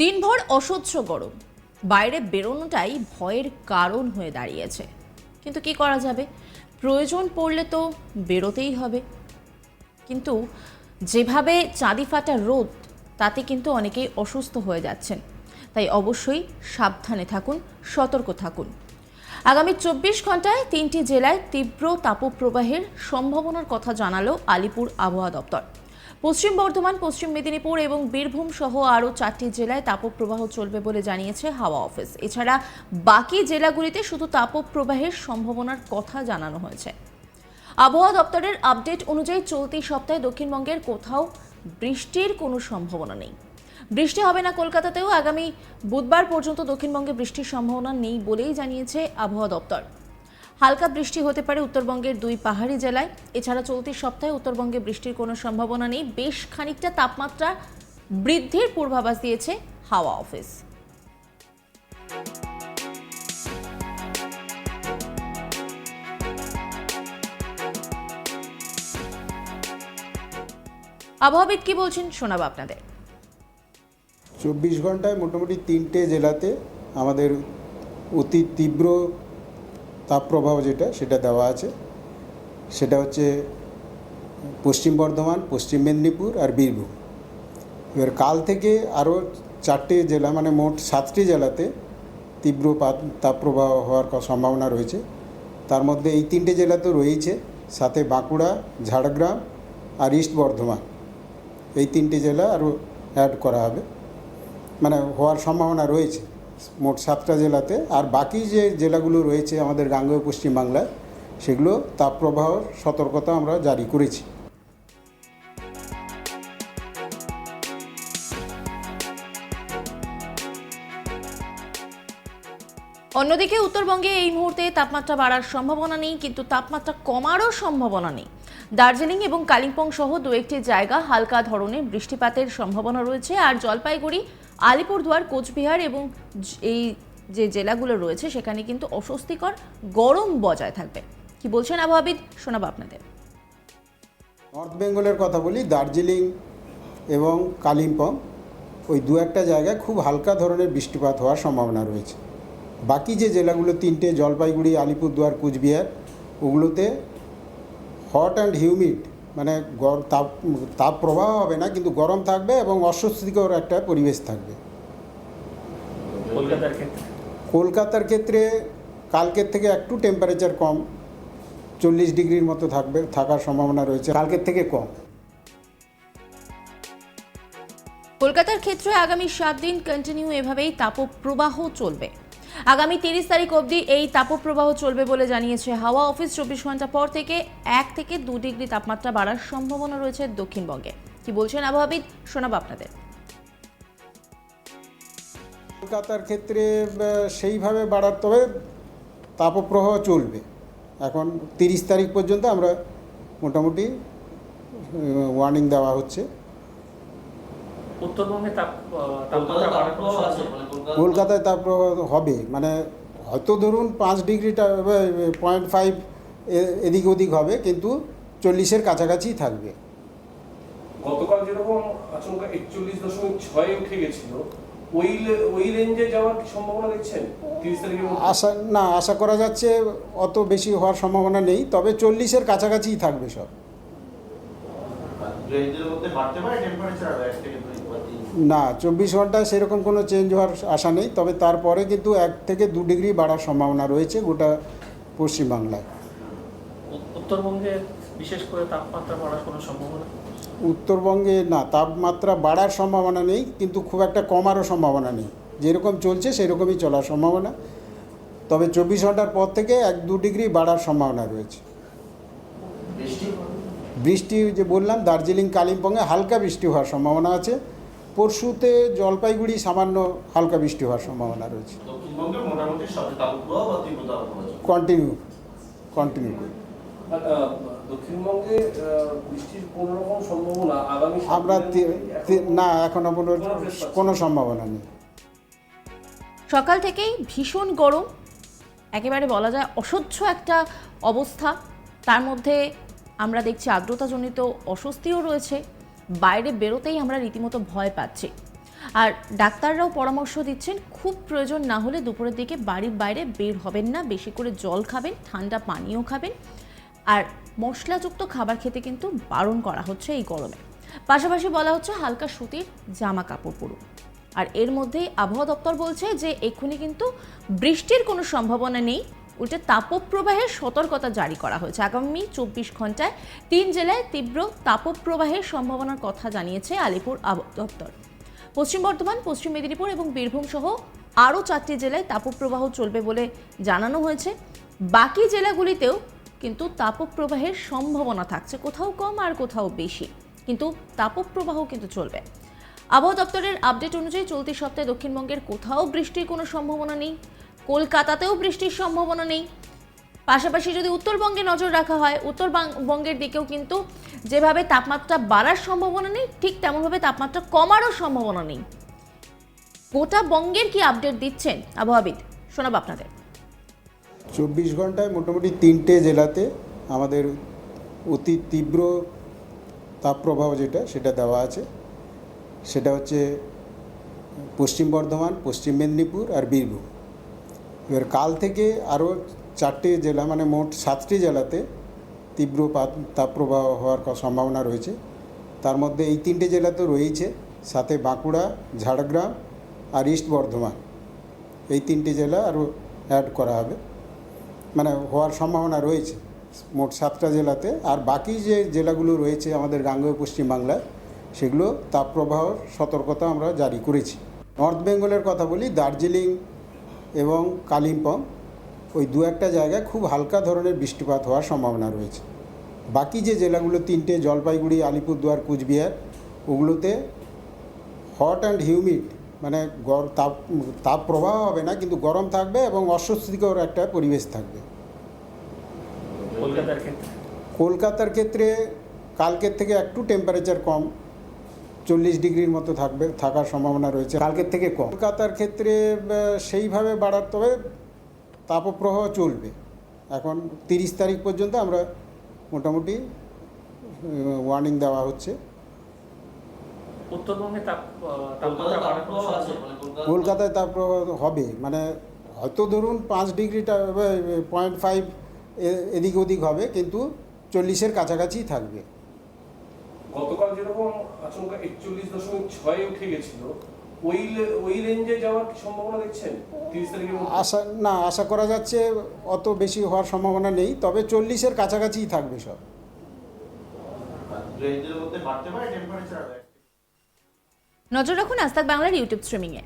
দিনভর অসহ্য গরম। বাইরে বেরোনোটাই ভয়ের কারণ হয়ে দাঁড়িয়েছে। কিন্তু কি করা যাবে? প্রয়োজন পড়লে তো বেরোতেই হবে। কিন্তু যেভাবে চাঁদি ফাটা রোদ, তাতে কিন্তু অনেকেই অসুস্থ হয়ে যাচ্ছেন। তাই অবশ্যই সাবধানে থাকুন, সতর্ক থাকুন। আগামী চব্বিশ ঘন্টায় তিনটি জেলায় তীব্র তাপপ্রবাহের সম্ভাবনার কথা জানালো আলিপুর আবহাওয়া দপ্তর। পশ্চিম বর্ধমান, পশ্চিম মেদিনীপুর এবং বীরভূম সহ আরও চারটি জেলায় তাপপ্রবাহ চলবে বলে জানিয়েছে হাওয়া অফিস। এছাড়া বাকি জেলাগুলিতে শুধু তাপপ্রবাহের সম্ভাবনার কথা জানানো হয়েছে। আবহাওয়া দপ্তরের আপডেট অনুযায়ী চলতি সপ্তাহে দক্ষিণবঙ্গের কোথাও বৃষ্টির কোনো সম্ভাবনা নেই। বৃষ্টি হবে না কলকাতাতেও। আগামী বুধবার পর্যন্ত দক্ষিণবঙ্গে বৃষ্টির সম্ভাবনা নেই বলেই জানিয়েছে আবহাওয়া দপ্তর। হালকা বৃষ্টি হতে পারে উত্তরবঙ্গের দুই পাহাড়ি জেলায়। এছাড়া চলতি সপ্তাহে উত্তরবঙ্গে বৃষ্টির কোনো সম্ভাবনা নেই। বেশ খানিকটা তাপমাত্রা বৃদ্ধির পূর্বাভাস দিয়েছে হাওয়া অফিস। আবহাওয়াবিদ কি বলছেন শোনাবো আপনাদের। চব্বিশ ঘন্টায় মোটামুটি তিনটে জেলাতে আমাদের অতি তীব্র তাপপ্রবাহ যেটা, সেটা দেওয়া আছে। সেটা হচ্ছে পশ্চিম বর্ধমান, পশ্চিম মেদিনীপুর আর বীরভূম। এবার কাল থেকে আরও চারটে জেলা মানে মোট সাতটি জেলাতে তীব্র তাপপ্রবাহ হওয়ার সম্ভাবনা রয়েছে। তার মধ্যে এই তিনটে জেলা তো রয়েইছে, সাথে বাঁকুড়া, ঝাড়গ্রাম আর ইস্ট বর্ধমান। এই তিনটে জেলা আরও অ্যাড করা হবে। মানে হওয়ার সম্ভাবনা রয়েছে। মোট সাতটা জেলাতে। আর বাকি যে জেলাগুলো রয়েছে আমাদের গাঙ্গেয় পশ্চিমবাংলায়, সেগুলো তাপপ্রবাহর সতর্কতা আমরা জারি করেছি। অন্যদিকে উত্তরবঙ্গে এই মুহূর্তে তাপমাত্রা বাড়ার সম্ভাবনা নেই, কিন্তু তাপমাত্রা কমারও সম্ভাবনা নেই। দার্জিলিং এবং কালিম্পং সহ দু একটি জায়গা হালকা ধরনের বৃষ্টিপাতের সম্ভাবনা রয়েছে, আর জলপাইগুড়ি আলিপুরদুয়ার, কোচবিহার এবং এই যে জেলাগুলো রয়েছে, সেখানে কিন্তু অস্বস্তিকর গরম বজায় থাকবে। কি বলছেন আবহাওয়াবিদ? শোনাবো আপনাদের। নর্থ বেঙ্গলের কথা বলি, দার্জিলিং এবং কালিম্পং, ওই দু একটা জায়গায় খুব হালকা ধরনের বৃষ্টিপাত হওয়ার সম্ভাবনা রয়েছে। বাকি যে জেলাগুলো, তিনটে, জলপাইগুড়ি, আলিপুরদুয়ার, কুচবিহার, ওগুলোতে হট অ্যান্ড হিউমিড মানে গর- তাপ তাপ প্রবাহ হবে না কিন্তু গরম থাকবে এবং অস্বস্তিকর একটা পরিবেশ থাকবে। কলকাতার ক্ষেত্রে? কলকাতার ক্ষেত্রে কালকের থেকে একটু টেম্পারেচার কম চল্লিশ ডিগ্রির মতো থাকবে থাকার সম্ভাবনা রয়েছে কালকের থেকে কম। কলকাতার ক্ষেত্রে আগামী সাত দিন কন্টিনিউ এভাবেই তাপপ্রবাহ চলবে। আগামী তিরিশ তারিখ অবধি এই তাপপ্রবাহ চলবে বলে জানিয়েছে হাওয়া অফিস। চব্বিশ ঘণ্টা পর থেকে এক থেকে দু ডিগ্রি তাপমাত্রা বাড়ার সম্ভাবনা রয়েছে দক্ষিণবঙ্গে। কি বলছেন আবহাওয়াবিদ? শোনাবো আপনাদের। কলকাতার ক্ষেত্রে সেইভাবে বাড়ার, তবে তাপপ্রবাহ চলবে। এখন তিরিশ তারিখ পর্যন্ত আমরা মোটামুটি ওয়ার্নিং দেওয়া হচ্ছে উত্তরবঙ্গে তাপ তাপমাত্রা বাড়ার কোনো আছে সম্ভাবনা মানে কলকাতা কলকাতায় তাপপ্রবাহ হবে মানে হয়তো ধরুন পাঁচ ডিগ্রিটা পয়েন্ট ফাইভ এদিক ওদিক হবে কিন্তু চল্লিশের কাছাকাছি থাকবে। গতকাল যেরকম আচমকা একচল্লিশ দশমিক ছয়ে উঠে গেছিল ওই ওই রেঞ্জে যাওয়ার কি সম্ভাবনা দেখছেন? আশা না আশা করা যাচ্ছে অত বেশি হওয়ার সম্ভাবনা নেই তবে চল্লিশের কাছাকাছিই থাকবে সব। রেঞ্জের মধ্যে বাড়তে পারে টেম্পারেচার না চব্বিশ ঘন্টায় সেরকম কোনো চেঞ্জ হওয়ার আশা নেই তবে তারপরে কিন্তু এক থেকে দু ডিগ্রি বাড়ার সম্ভাবনা রয়েছে গোটা পশ্চিমবাংলায়। উত্তরবঙ্গে বিশেষ করে তাপমাত্রা বাড়ার কোনো সম্ভাবনা? উত্তরবঙ্গে না তাপমাত্রা বাড়ার সম্ভাবনা নেই কিন্তু খুব একটা কমারও সম্ভাবনা নেই। যেরকম চলছে সেরকমই চলার সম্ভাবনা। তবে চব্বিশ ঘণ্টার পর থেকে এক দু ডিগ্রি বাড়ার সম্ভাবনা রয়েছে। বৃষ্টি? বৃষ্টি যে বললাম দার্জিলিং কালিম্পংয়ে হালকা বৃষ্টি হওয়ার সম্ভাবনা আছে। পরশুতে জলপাইগুড়ি সামান্য হালকা বৃষ্টি হওয়ার সম্ভাবনা রয়েছে। কন্টিনিউ কন্টিনিউ করি দক্ষিণবঙ্গে বৃষ্টির কোন রকম সম্ভাবনা আগামী আমরা না এখনও কোনো কোনো সম্ভাবনা নেই। সকাল থেকেই ভীষণ গরম। একেবারে বলা যায় অসহ্য একটা অবস্থা। তার মধ্যে আমরা দেখছি আর্দ্রতাজনিত অস্বস্তিও রয়েছে। বাইরে বেরোতেই আমরা রীতিমতো ভয় পাচ্ছি। আর ডাক্তাররাও পরামর্শ দিচ্ছেন, খুব প্রয়োজন না হলে দুপুরের দিকে বাড়ির বাইরে বের হবেন না, বেশি করে জল খাবেন, ঠান্ডা পানীয় খাবেন। আর মশলাযুক্ত খাবার খেতে কিন্তু বারণ করা হচ্ছে এই গরমে। পাশাপাশি বলা হচ্ছে হালকা সুতির জামা কাপড় পরুন। আর এর মধ্যেই আবহাওয়া দপ্তর বলছে যে এক্ষুনি কিন্তু বৃষ্টির কোনো সম্ভাবনা নেই। উল্টে তাপপ্রবাহের সতর্কতা জারি করা হয়েছে। আগামী চব্বিশ ঘন্টায় তিন জেলায় তীব্র তাপপ্রবাহের সম্ভাবনার কথা জানিয়েছে আলিপুর দপ্তর। পশ্চিম বর্ধমান, পশ্চিম মেদিনীপুর এবং বীরভূম সহ আরও চারটি জেলায় তাপপ্রবাহ চলবে বলে জানানো হয়েছে। বাকি জেলাগুলিতেও কিন্তু তাপপ্রবাহের সম্ভাবনা থাকছে। কোথাও কম আর কোথাও বেশি, কিন্তু তাপপ্রবাহ কিন্তু চলবে। আবহাওয়া দপ্তরের আপডেট অনুযায়ী চলতি সপ্তাহে দক্ষিণবঙ্গের কোথাও বৃষ্টির কোনো সম্ভাবনা নেই। কলকাতাতেও বৃষ্টির সম্ভাবনা নেই। পাশাপাশি যদি উত্তরবঙ্গে নজর রাখা হয়, উত্তরবঙ্গের দিকেও কিন্তু যেভাবে তাপমাত্রা বাড়ার সম্ভাবনা নেই, ঠিক তেমনভাবে তাপমাত্রা কমারও সম্ভাবনা নেই। গোটা বঙ্গের কি আপডেট দিচ্ছেন আবহাওয়াবিদ? শোনাব আপনাদের। চব্বিশ ঘন্টায় মোটামুটি তিনটে জেলাতে আমাদের অতি তীব্র তাপপ্রবাহ যেটা, সেটা দেওয়া আছে। সেটা হচ্ছে পশ্চিম বর্ধমান, পশ্চিম মেদিনীপুর আর বীরভূম। এবার কাল থেকে আরও চারটে জেলা মানে মোট সাতটি জেলাতে তীব্র তাপপ্রবাহ হওয়ার সম্ভাবনা রয়েছে। তার মধ্যে এই তিনটে জেলা তো রয়েছে সাথে বাঁকুড়া, ঝাড়গ্রাম আর ইস্ট বর্ধমান। এই তিনটে জেলা আরও অ্যাড করা হবে। মানে হওয়ার সম্ভাবনা রয়েছে মোট সাতটা জেলাতে। আর বাকি যে জেলাগুলো রয়েছে আমাদের গাঙ্গেয় পশ্চিমবাংলায়, সেগুলো তাপপ্রবাহর সতর্কতা আমরা জারি করেছি। নর্থ বেঙ্গলের কথা বলি, দার্জিলিং এবং কালিম্পং ওই দু একটা জায়গায় খুব হালকা ধরনের বৃষ্টিপাত হওয়ার সম্ভাবনা রয়েছে। বাকি যে জেলাগুলো তিনটে জলপাইগুড়ি আলিপুরদুয়ার কুচবিহার ওগুলোতে হট অ্যান্ড হিউমিড মানে গর তাপ তাপ প্রবাহ হবে না কিন্তু গরম থাকবে এবং অস্বস্তিকর একটা পরিবেশ থাকবে। কলকাতার ক্ষেত্রে? কলকাতার ক্ষেত্রে কালকের থেকে একটু টেম্পারেচার কম চল্লিশ ডিগ্রির মতো থাকবে থাকার সম্ভাবনা রয়েছে। কালকের থেকে কম। কলকাতার ক্ষেত্রে সেইভাবে বাড়ার তবে তাপপ্রবাহ চলবে। এখন তিরিশ তারিখ পর্যন্ত আমরা মোটামুটি ওয়ার্নিং দেওয়া হচ্ছে। উত্তরবঙ্গে মানে কলকাতা কলকাতায় তাপপ্রবাহ হবে। মানে হয়তো ধরুন পাঁচ ডিগ্রিটা পয়েন্ট ফাইভ এদিক ওদিক হবে কিন্তু চল্লিশের কাছাকাছি থাকবে। গতকাল যেরকম আচমকা একচল্লিশ দশমিক ছয়ে উঠে গেছিল ওই ওই রেঞ্জে যাওয়ার কি সম্ভাবনা দেখছেন? তিরিশ তারিখের মধ্যে? আশা না আশা করা যাচ্ছে অত বেশি হওয়ার সম্ভাবনা নেই তবে চল্লিশের কাছাকাছিই থাকবে সব। নজর রাখুন আস্তাক বাংলার ইউটিউব স্ট্রিমিংয়ে